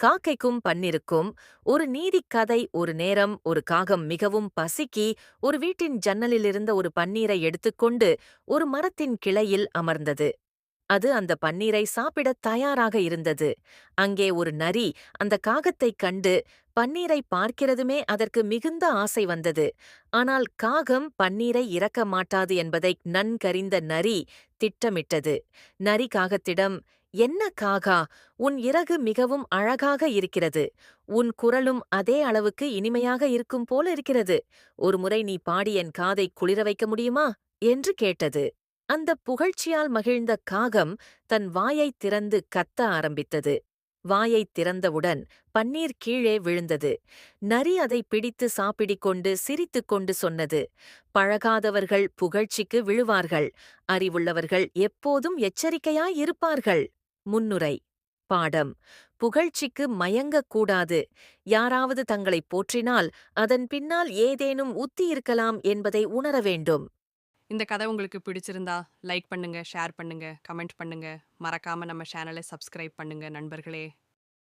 காக்கைக்கும் பன்னிருக்கும் ஒரு நீதிக் கதை ஒரு நேரம் ஒரு காகம் மிகவும் பசிக்கி ஒரு வீட்டின் ஜன்னலிலிருந்த ஒரு பன்னீரை எடுத்துக்கொண்டு ஒரு மரத்தின் கிளையில் அமர்ந்தது. அது அந்த பன்னீரை சாப்பிடத் தயாராக இருந்தது. அங்கே ஒரு நரி அந்த காகத்தைக் கண்டு பன்னீரை பார்க்கிறதுமே அதற்கு மிகுந்த ஆசை வந்தது. ஆனால் காகம் பன்னீரை இறக்க மாட்டாது என்பதை நன்கறிந்த நரி திட்டமிட்டது. நரி காகத்திடம் என்ன காகா உன் இறகு மிகவும் அழகாக இருக்கிறது. உன் குரலும் அதே அளவுக்கு இனிமையாக இருக்கும் போல இருக்கிறது. ஒருமுறை நீ பாடி என் காதை குளிர வைக்க முடியுமா? என்று கேட்டது. அந்த புகழ்ச்சியால் மகிழ்ந்த காகம் தன் வாயைத் திறந்து கத்த ஆரம்பித்தது. வாயைத் திறந்தவுடன் பன்னீர் கீழே விழுந்தது. நரி அதை பிடித்து சாப்பிடிக் கொண்டு சிரித்துக் கொண்டு சொன்னது. பழகாதவர்கள் புகழ்ச்சிக்கு விழுவார்கள். அறிவுள்ளவர்கள் எப்போதும் எச்சரிக்கையாய் இருப்பார்கள். முன்னுரை. பாடம். புகழ்ச்சிக்கு மயங்கக் கூடாது. யாராவது தங்களைப் போற்றினால் அதன் பின்னால் ஏதேனும் உத்தி இருக்கலாம் என்பதை உணர வேண்டும். இந்த கதை உங்களுக்கு பிடிச்சிருந்தா லைக் பண்ணுங்கள் ஷேர் பண்ணுங்கள் கமெண்ட் பண்ணுங்கள் மறக்காமல் நம்ம சேனலை சப்ஸ்கிரைப் பண்ணுங்கள் நண்பர்களே.